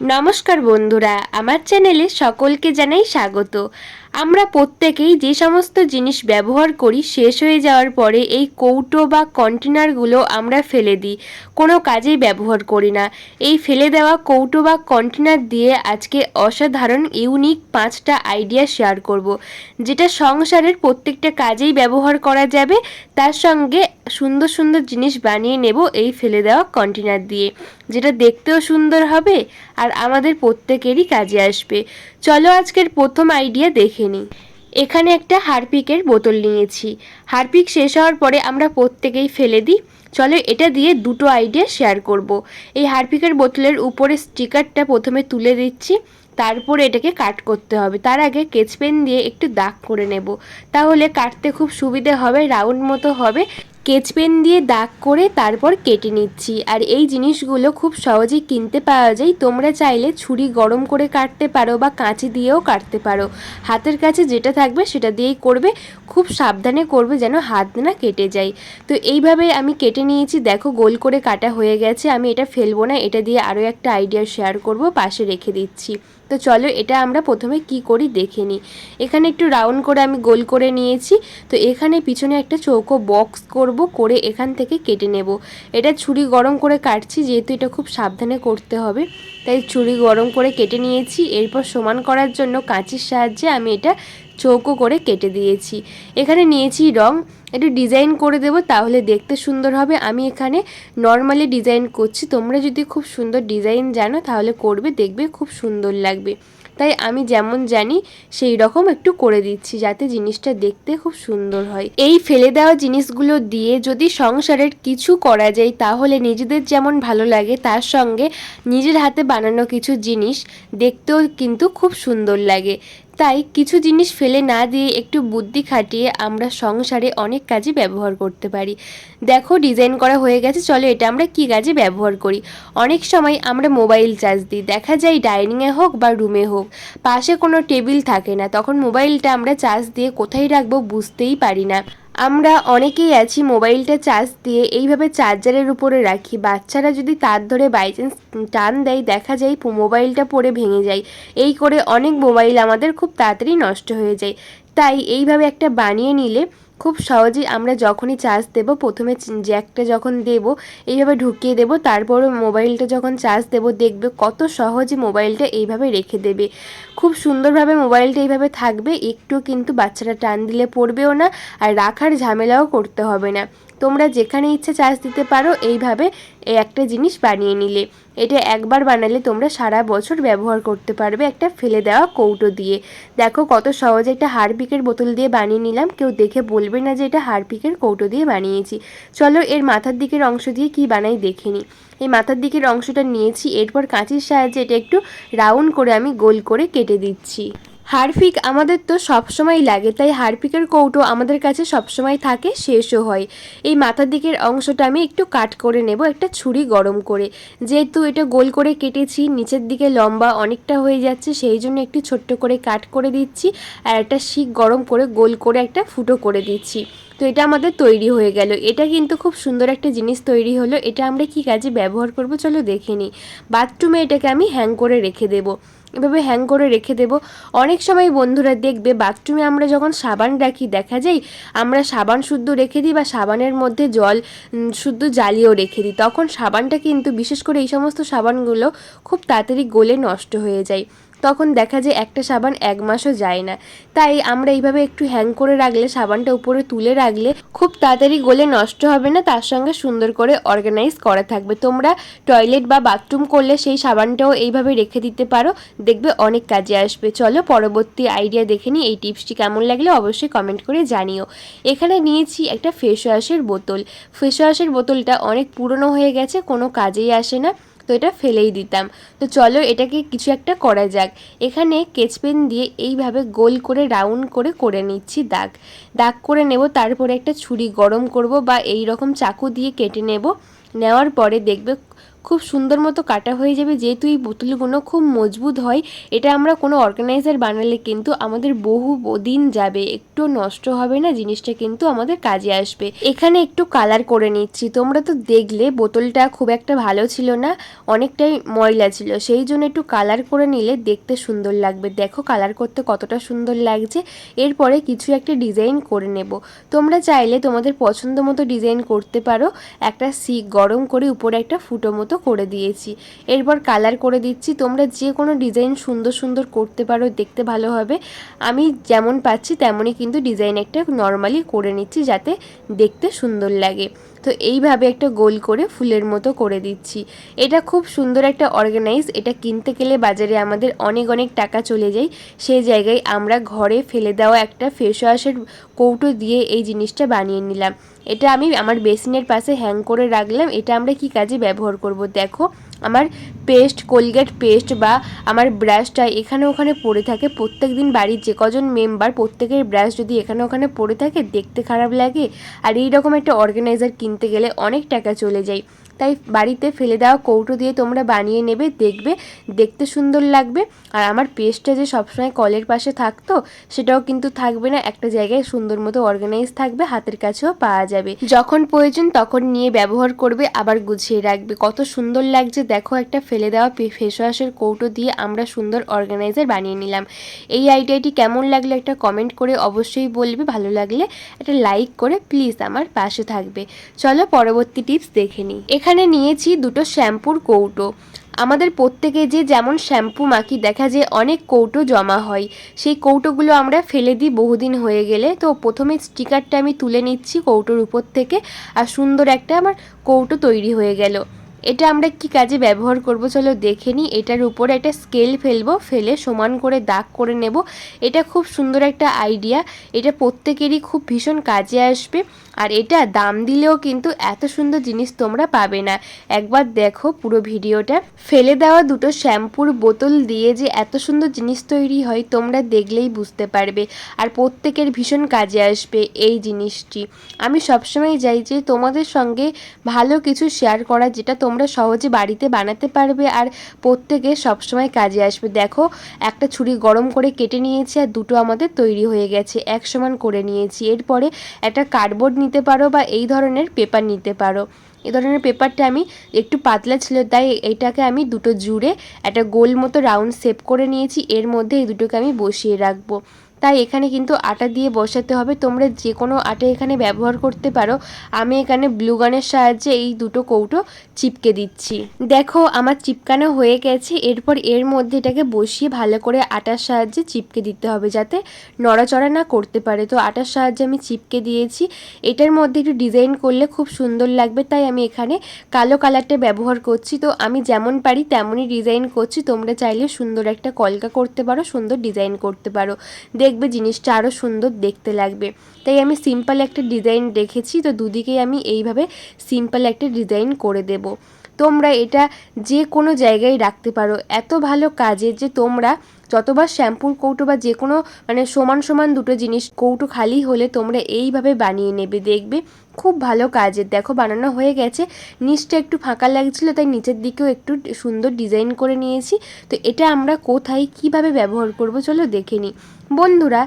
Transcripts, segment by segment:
নমস্কার বন্ধুরা, আমার চ্যানেলে সকলকে জানাই স্বাগত। আমরা প্রত্যেকেই যে সমস্ত জিনিস ব্যবহার করি শেষ হয়ে যাওয়ার পরে এই কৌটো বা কন্টেনারগুলো আমরা ফেলে দিই। কোনো কাজেই ব্যবহার করি না। এই ফেলে দেওয়া কৌটো বা কন্টেনার দিয়ে আজকে অসাধারণ, ইউনিক পাঁচটা আইডিয়া শেয়ার করব। যেটা সংসারের প্রত্যেকটা কাজেই ব্যবহার করা যাবে। তার সঙ্গে সুন্দর সুন্দর জিনিস বানিয়ে নেব এই ফেলে দেওয়া কন্টেনার দিয়ে। যেটা দেখতেও সুন্দর হবে আর আমাদের প্রত্যেকেরই কাজে আসবে। চলো আজকের প্রথম আইডিয়া দেখে নিই। এখানে একটা হারপিকের বোতল নিয়েছি। হারপিক শেষ হওয়ার পরে আমরা প্রত্যেকেই ফেলে দিই। চলো এটা দিয়ে দুটো আইডিয়া শেয়ার করব। এই হারপিকের বোতলের উপরে স্টিকারটা প্রথমে তুলে দিচ্ছি। তারপরে এটাকে কাট করতে হবে। তার আগে কেচ পেন দিয়ে একটু দাগ করে নেব। তাহলে কাটতে খুব সুবিধে হবে, রাউন্ড মতো হবে। স্কেচ পেন দিয়ে দাগ করে তারপর কেটে নিচ্ছি। আর এই জিনিসগুলো খুব সহজেই কিনতে পাওয়া যায়। তোমরা চাইলে ছুরি গরম করে কাটতে পারো বা কাঁচি দিয়েও কাটতে পারো। হাতের কাছে যেটা থাকবে সেটা দিয়েই করবে। খুব সাবধানে করবে যেন হাত না কেটে যায়। তো এইভাবে আমি কেটে নিয়েছি। দেখো গোল করে কাটা হয়ে গেছে। আমি এটা ফেলব না। এটা দিয়ে আরও একটা আইডিয়া শেয়ার করব। পাশে রেখে দিচ্ছি। তো চলো এটা আমরা প্রথমে কি করি দেখে নিই। এখানে একটু রাউন্ড করে আমি গোল করে নিয়েছি। তো এখানে পিছনে একটা চৌকো বক্স করব, করে এখান থেকে কেটে নেব। এটা ছুরি গরম করে কাটছি, যেহেতু এটা খুব সাবধানে করতে হবে। তাই ছুরি গরম করে কেটে নিয়েছি। এরপর সমান করার জন্য কাঁচির সাহায্যে আমি এটা চৌকো করে কেটে দিয়েছি। এখানে নিয়েছি রং, একটু ডিজাইন করে দেব তাহলে দেখতে সুন্দর হবে। আমি এখানে নর্মালি ডিজাইন করছি। তোমরা যদি খুব সুন্দর ডিজাইন জানো তাহলে করবে, দেখবে খুব সুন্দর লাগবে। তাই আমি যেমন জানি সেই রকম একটু করে দিচ্ছি যাতে জিনিসটা দেখতে খুব সুন্দর হয়। এই ফেলে দেওয়া জিনিসগুলো দিয়ে যদি সংসারের কিছু করা যায় তাহলে নিজেদের যেমন ভালো লাগে তার সঙ্গে নিজের হাতে বানানো কিছু জিনিস দেখতেও কিন্তু খুব সুন্দর লাগে। তাই কিছু জিনিস ফেলে না দিয়ে একটু বুদ্ধি খাটিয়ে আমরা সংসারে অনেক কাজে ব্যবহার করতে পারি। দেখো ডিজাইন করা হয়ে গেছে, চলো এটা আমরা কি কাজে ব্যবহার করি? অনেক সময় আমরা মোবাইল চার্জ দিই। দেখা যায় ডাইনিংয়ে হোক বা রুমে হোক, পাশে কোনো টেবিল থাকে না, তখন মোবাইলটা আমরা চার্জ দিয়ে কোথায় রাখব বুঝতেই পারি না। আমরা অনেকেই আছি মোবাইলটা চার্জ দিয়ে এইভাবে চার্জারের উপরে রাখি। বাচ্চারা যদি তার ধরে বাইচান্স টান দেয়, দেখা যায় মোবাইলটা পড়ে ভেঙে যায়। এই করে অনেক মোবাইল আমাদের খুব তাড়াতাড়ি নষ্ট হয়ে যায়। তাই এইভাবে একটা বানিয়ে নিলে খুব সহজেই আমরা যখনই চার্জ দেব, প্রথমে জ্যাকটা যখন দেব, এইভাবে ঢুকিয়ে দেব তারপরে মোবাইলটা যখন চার্জ দেব, দেখবে কত সহজে মোবাইলটা এইভাবে রেখে দেবে। খুব সুন্দরভাবে মোবাইলটা এইভাবে থাকবে, একটু কিন্তু বাচ্চারা টান দিলে পড়বেও না, আর রাখার ঝামেলাও করতে হবে না। তোমরা যেখানে ইচ্ছে চার্জ দিতে পারো, এইভাবে এই একটা জিনিস বানিয়ে নিলে। এটা একবার বানালে তোমরা সারা বছর ব্যবহার করতে পারবে একটা ফেলে দেওয়া কৌটো দিয়ে। দেখো কত সহজে একটা হারপিকের বোতল দিয়ে বানিয়ে নিলাম। কেউ দেখে বলবে না যে এটা হারপিকের কৌটো দিয়ে বানিয়েছি। চলো এর মাথার দিকের অংশ দিয়ে কি বানাই দেখে নিই এই মাথার দিকের অংশটা নিয়েছি, এরপর কাঁচির সাহায্যে এটা একটু রাউন্ড করে আমি গোল করে কেটে দিচ্ছি। হারপিক আমাদের তো সবসময় লাগে, তাই হারফিকের কৌটো আমাদের কাছে সবসময় থাকে, শেষও হয়। এই মাথার দিকের অংশটা আমি একটু কাট করে নেব, একটা ছুরি গরম করে। যেহেতু এটা গোল করে কেটেছি, নিচের দিকে লম্বা অনেকটা হয়ে যাচ্ছে, সেই জন্য একটু ছোট্ট করে কাট করে দিচ্ছি, আর একটা শিক গরম করে গোল করে একটা ফুটো করে দিচ্ছি। তো এটা আমাদের তৈরি হয়ে গেল। এটা কিন্তু খুব সুন্দর একটা জিনিস তৈরি হলো। এটা আমরা কি কাজে ব্যবহার করব, চলো দেখে নিই। বাথরুমে এটাকে আমি হ্যাং করে রেখে দেবো। এভাবে হ্যাং করে রেখে দেব। অনেক সময় বন্ধুরা দেখবে বাথরুমে আমরা যখন সাবান রাখি, দেখা যায় আমরা সাবান শুদ্ধ রেখে দিই বা সাবানের মধ্যে জল শুদ্ধ জ্বালিয়েও রেখে দিই। তখন সাবানটা কিন্তু বিশেষ করে এই সমস্ত সাবানগুলো খুব তাড়াতাড়ি গলে নষ্ট হয়ে যায়। তখন দেখা যায় একটা সাবান এক মাসও যায় না। তাই আমরা এইভাবে একটু হ্যাং করে রাখলে, সাবানটা উপরে তুলে রাখলে খুব তাড়াতাড়ি গলে নষ্ট হবে না, তার সঙ্গে সুন্দর করে অর্গানাইজ করা থাকবে। তোমরা টয়লেট বা বাথরুম করলে সেই সাবানটাও এইভাবে রেখে দিতে পারো, দেখবে অনেক কাজে আসবে। চলো পরবর্তী আইডিয়া দেখে নিই, এই টিপসটি কেমন লাগলে অবশ্যই কমেন্ট করে জানিও। এখানে নিয়েছি একটা ফেস ওয়াশের বোতল। ফেস ওয়াশের বোতলটা অনেক পুরনো হয়ে গেছে, কোনো কাজেই আসে না। তো এটা ফেলেই দিতাম। তো চলো এটাকে কিছু একটা করা যাক। এখানে কেচপেন দিয়ে এইভাবে গোল করে, রাউন্ড করে করে নিচ্ছি দাগ। দাগ করে নেব, তারপরে একটা ছুরি গরম করব বা এই রকম চাকু দিয়ে কেটে নেব। নেওয়ার পরে দেখবে খুব সুন্দর মতো কাটা হয়ে যাবে, যেহেতু এই বোতলগুলো খুব মজবুত হয়, এটা আমরা কোনো অর্গানাইজার বানালে কিন্তু আমাদের বহু দিন যাবে, একটু নষ্ট হবে না, জিনিসটা কিন্তু আমাদের কাজে আসবে। এখানে একটু কালার করে নিচ্ছি, তোমরা তো দেখলে বোতলটা খুব একটা ভালো ছিল না, অনেকটাই ময়লা ছিল, সেই জন্য একটু কালার করে নিলে দেখতে সুন্দর লাগবে। দেখো কালার করতে কতটা সুন্দর লাগছে, এরপরে কিছু একটা ডিজাইন করে নেব। তোমরা চাইলে তোমাদের পছন্দ মতো ডিজাইন করতে পারো, একটা সি গরম করে উপরে একটা ফুটো মতো করে দিয়েছি। এরপর কালার করে দিচ্ছি। তোমরা যে কোনো ডিজাইন সুন্দর সুন্দর করতে পারো, দেখতে ভালো হবে। আমি যেমন পাচ্ছি তেমনই কিন্তু ডিজাইন একটা নর্মালি করে নিচ্ছি যাতে দেখতে সুন্দর লাগে। তো এইভাবে একটা গোল করে ফুলের মতো করে দিচ্ছি। এটা খুব সুন্দর একটা অর্গানাইজ এটা কিনতে গেলে বাজারে আমাদের অনেক অনেক টাকা চলে যায়। সেই জায়গায় আমরা ঘরে ফেলে দেওয়া একটা ফেস ওয়াশের কৌটো দিয়ে এই জিনিসটা বানিয়ে নিলাম। এটা আমি আমার বেসিনের পাশে হ্যাং করে রাখলাম। এটা আমরা কি কাজে ব্যবহার করব? দেখো আমার পেস্ট কোলগেট পেস্ট বা আমার ব্রাশটা এখানে ওখানে পড়ে থাকে। প্রত্যেক দিন বাড়ির যে কজন মেম্বার প্রত্যেকের ব্রাশ যদি এখানে ওখানে পড়ে থাকে, দেখতে খারাপ লাগে। আর এই রকম একটা অর্গানাইজার কিনতে গেলে অনেক টাকা চলে যায়। তাই বাড়িতে ফেলে দেওয়া কৌটো দিয়ে তোমরা বানিয়ে নেবে, দেখবে, দেখতে সুন্দর লাগবে। আর আমার পেস্টটা যে সবসময় কলের পাশে থাকতো, সেটাও কিন্তু থাকবে না। একটা জায়গায় সুন্দর মতো অর্গানাইজ থাকবে, হাতের কাছেও পাওয়া যাবে। যখন প্রয়োজন তখন নিয়ে ব্যবহার করবে, আবার গুছিয়ে রাখবে। কত সুন্দর লাগছে। দেখো, একটা ফেলে দেওয়া ফেস ওয়াশের কৌটো দিয়ে আমরা সুন্দর অর্গানাইজার বানিয়ে নিলাম। এই আইডিয়াটি কেমন লাগলে একটা কমেন্ট করে অবশ্যই বলবে। ভালো লাগলে একটা লাইক করে প্লিজ আমার পাশে থাকবে। চলো পরবর্তী টিপস দেখে নিই। এখানে নিয়েছি দুটো শ্যাম্পুর কৌটো। আমাদের প্রত্যেকে যে যেমন শ্যাম্পু মাখি, দেখা যে অনেক কৌটো জমা হয়। সেই কৌটোগুলো আমরা ফেলে দিই বহুদিন হয়ে গেলে। তো প্রথমে স্টিকারটা আমি তুলে নিচ্ছি কৌটোর উপর থেকে। আর সুন্দর একটা আমার কৌটো তৈরি হয়ে গেল। এটা আমরা কি কাজে ব্যবহার করব? চলো দেখে নিই। এটার উপরে একটা স্কেল ফেলব, ফেলে সমান করে দাগ করে নেব। এটা খুব সুন্দর একটা আইডিয়া এটা প্রত্যেকেরই খুব ভীষণ কাজে আসবে। আর এটা দাম দিলেও কিন্তু এত সুন্দর জিনিস তোমরা পাবে না। একবার দেখো পুরো ভিডিওটা। ফেলে দেওয়া দুটো শ্যাম্পুর বোতল দিয়ে যে এত সুন্দর জিনিস তৈরি হয়, তোমরা দেখলেই বুঝতে পারবে। আর প্রত্যেকের ভীষণ কাজে আসবে এই জিনিসটি। আমি সবসময় চাই যে তোমাদের সঙ্গে ভালো কিছু শেয়ার করা, যেটা তোমরা সহজে বাড়িতে বানাতে পারবে আর প্রত্যেকে সবসময় কাজে আসবে। দেখো, একটা ছুরি গরম করে কেটে নিয়েছি আর দুটো আমাদের তৈরি হয়ে গেছে। এক সমান করে নিয়েছি। এরপরে একটা কার্ডবোর্ড নিতে পারো বা এই ধরনের পেপার নিতে পারো। এ ধরনের পেপারটা আমি একটু পাতলা ছিল, তাই এইটাকে আমি দুটো জুড়ে একটা গোল মতো রাউন্ড শেপ করে নিয়েছি। এর মধ্যে এই দুটোকে আমি বসিয়ে রাখব। তাই এখানে কিন্তু আটা দিয়ে বসাতে হবে। তোমরা যে কোনো আটা এখানে ব্যবহার করতে পারো। আমি এখানে ব্লু গানের সাহায্যে এই দুটো কৌটো চিপকে দিচ্ছি। দেখো, আমার চিপকানো হয়ে গেছে। এরপর এর মধ্যে এটাকে বসিয়ে ভালো করে আটার সাহায্যে চিপকে দিতে হবে যাতে নড়াচড়া না করতে পারে। তো আটার সাহায্যে আমি চিপকে দিয়েছি। এটার মধ্যে একটু ডিজাইন করলে খুব সুন্দর লাগবে। তাই আমি এখানে কালো কালারটা ব্যবহার করছি। তো আমি যেমন পারি তেমনই ডিজাইন করছি। তোমরা চাইলে সুন্দর একটা কলকা করতে পারো, সুন্দর ডিজাইন করতে পারো। দেখবে জিনিসটা আরও সুন্দর দেখতে লাগবে। তাই আমি সিম্পল একটা ডিজাইন রেখেছি, তো দুদিকেই আমি এইভাবে সিম্পল একটা ডিজাইন করে দেব। তোমরা এটা যে কোনো জায়গায় রাখতে পারো। এত ভালো কাজে যে তোমরা যতবার শ্যাম্পুর কৌটো বা যে কোনো মানে সমান সমান দুটো জিনিস কৌটো খালি হলে তোমরা এইভাবে বানিয়ে নেবে, দেখবে খুব ভালো কাজের। দেখো বানানো হয়ে গেছে, নিচটা একটু ফাঁকা লাগছিল, তাই নিচের দিকেও একটু সুন্দর ডিজাইন করে নিয়েছি। তো এটা আমরা কোথায়, কীভাবে ব্যবহার করব চলো দেখে নিই। বন্ধুরা,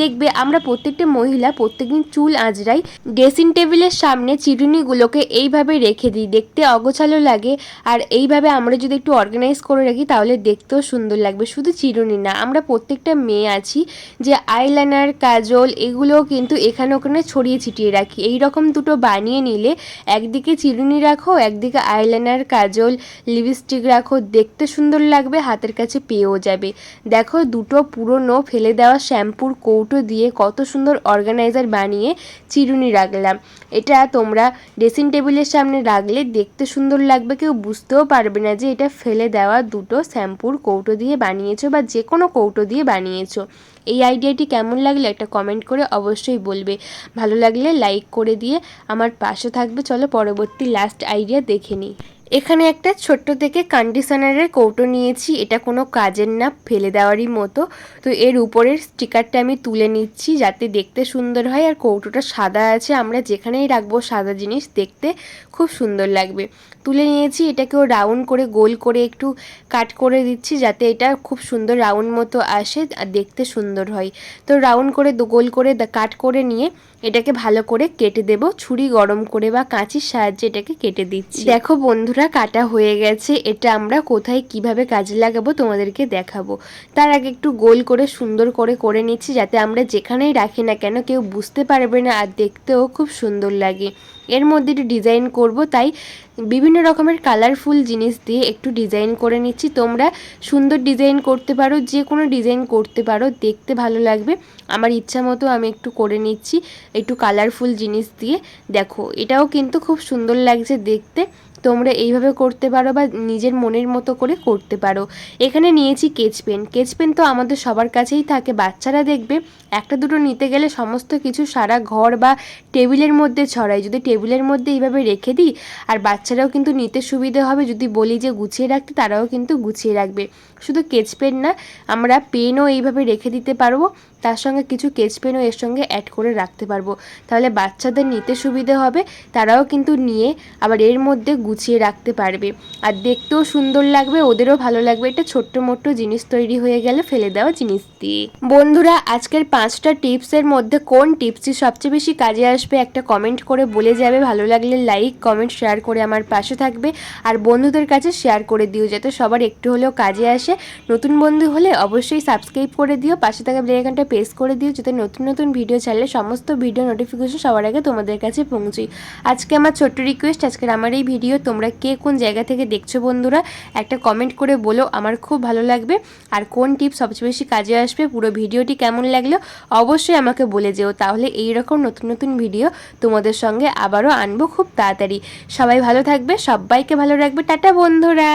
দেখবে আমরা প্রত্যেকটা মহিলা প্রত্যেকদিন চুল আঁচড়াই, ড্রেসিং টেবিলের সামনে চিরুনিগুলোকে এইভাবে রেখে দিই, দেখতে অগোছালো লাগে। আর এইভাবে আমরা যদি একটু অর্গানাইজ করে রাখি, তাহলে দেখতেও সুন্দর লাগবে। শুধু চিরুনি না আমরা প্রত্যেকটা মেয়ে আছি যে আইলাইনার কাজল এগুলোও কিন্তু এখানে ওখানে ছড়িয়ে ছিটিয়ে রাখি। এই রকম দুটো বানিয়ে নিলে একদিকে চিরুনি রাখো, একদিকে আইলাইনার কাজল লিপস্টিক রাখো, দেখতে সুন্দর লাগবে, হাতের কাছে পেয়েও যাবে। দেখো দুটো পুরনো ফেলে দেওয়া শ্যাম্পুর কৌটো দিয়ে কত সুন্দর অর্গানাইজার বানিয়ে চিরুনি রাখলাম। এটা তোমরা ড্রেসিং টেবিলের সামনে রাখলে দেখতে সুন্দর লাগবে, কেউ বুঝতেও পারবে না যে এটা ফেলে দেওয়া দুটো শ্যাম্পুর কৌটো দিয়ে বানিয়েছো বা যে কোনো কৌটো দিয়ে বানিয়েছো। এই আইডিয়াটি কেমন লাগলে একটা কমেন্ট করে অবশ্যই বলবে। ভালো লাগলে লাইক করে দিয়ে আমার পাশে থাকবে। চলো পরবর্তী লাস্ট আইডিয়া দেখে নিই। এখানে একটা ছোট্ট থেকে কন্ডিশনারের কৌটো নিয়েছি। এটা কোনো কাজের না, ফেলে দেওয়ারই মতো। তো এর উপরের স্টিকারটা আমি তুলে নিচ্ছি যাতে দেখতে সুন্দর হয়। আর কৌটোটা সাদা আছে, আমরা যেখানেই রাখব সাদা জিনিস দেখতে খুব সুন্দর লাগবে। তুলে নিয়েছি, এটাকেও রাউন্ড করে, গোল করে একটু কাট করে দিচ্ছি যাতে এটা খুব সুন্দর রাউন্ড মতো আসে আর দেখতে সুন্দর হয়। তো রাউন্ড করে গোল করে কাট করে নিয়ে এটাকে ভালো করে কেটে দেব। ছুরি গরম করে বা কাঁচির সাহায্যে এটাকে কেটে দিচ্ছি। দেখো বন্ধুরা, কাটা হয়ে গেছে। এটা আমরা কোথায় কীভাবে কাজে লাগাবো তোমাদেরকে দেখাবো। তার আগে একটু গোল করে সুন্দর করে করে নিচ্ছি যাতে আমরা যেখানেই রাখি না কেন কেউ বুঝতে পারবে না আর দেখতেও খুব সুন্দর লাগে। এর মধ্যে একটু ডিজাইন করব, তাই বিভিন্ন রকমের কালারফুল জিনিস দিয়ে একটু ডিজাইন করে নিচ্ছি। তোমরা সুন্দর ডিজাইন করতে পারো, যে কোনো ডিজাইন করতে পারো, দেখতে ভালো লাগবে। আমার ইচ্ছা মতো আমি একটু করে নিচ্ছি, একটু কালারফুল জিনিস দিয়ে। দেখো, এটাও কিন্তু খুব সুন্দর লাগছে দেখতে। তোমরা এইভাবে করতে পারো বা নিজের মনের মতো করে করতে পারো। এখানে নিয়েছি কেচ পেন। কেচ পেন তো আমাদের সবার কাছেই থাকে। বাচ্চারা দেখবে একটা দুটো নিতে গেলে সমস্ত কিছু সারা ঘর বা টেবিলের মধ্যে ছড়াই যদি টেবিলের মধ্যে এইভাবে রেখে দিই, আর বাচ্চারাও কিন্তু নিতে সুবিধে হবে। যদি বলি যে গুছিয়ে রাখতে, তারাও কিন্তু গুছিয়ে রাখবে। শুধু কেচ পেন না, আমরা পেনও এইভাবে রেখে দিতে পারব। তার সঙ্গে কিছু কেচ পেনও এর সঙ্গে অ্যাড করে রাখতে পারব। তাহলে বাচ্চাদের নিতে সুবিধে হবে, তারাও কিন্তু নিয়ে আবার এর মধ্যে গুছিয়ে রাখতে পারবে। আর দেখতেও সুন্দর লাগবে, ওদেরও ভালো লাগবে। এটা ছোট্ট মোট্ট জিনিস তৈরি হয়ে গেলে ফেলে দেওয়া জিনিস দিয়ে বন্ধুরা, আজকের পাঁচটা টিপসের মধ্যে কোন টিপসটি সবচেয়ে বেশি কাজে আসবে একটা কমেন্ট করে বলে যাবে। ভালো লাগলে লাইক কমেন্ট শেয়ার করে আমার পাশে থাকবে। আর বন্ধুদের কাছে শেয়ার করে দিও, যাতে সবার একটু হলেও কাজে আসে। নতুন বন্ধু হলে অবশ্যই সাবস্ক্রাইব করে দিও। পাশে থাকা বেলাইকনটা প্রেস করে দিও, যাতে নতুন নতুন ভিডিও ছাড়লে সমস্ত ভিডিও নোটিফিকেশন সবার আগে তোমাদের কাছে পৌঁছই আজকে আমার ছোট্ট রিকোয়েস্ট আজকের আমার এই ভিডিও তোমরা কে কোন জায়গা থেকে দেখছ বন্ধুরা, একটা কমেন্ট করে বলো, আমার খুব ভালো লাগবে। আর কোন টিপ সবচেয়ে বেশি কাজে আসবে, পুরো ভিডিওটি কেমন লাগল, অবশ্যই আমাকে বলে যেও। তাহলে এই রকম নতুন নতুন ভিডিও তোমাদের সঙ্গে আবারও আনব খুব তাড়াতাড়ি। সবাই ভালো থাকবে, সবাইকে ভালো রাখবে। টাটা বন্ধুরা!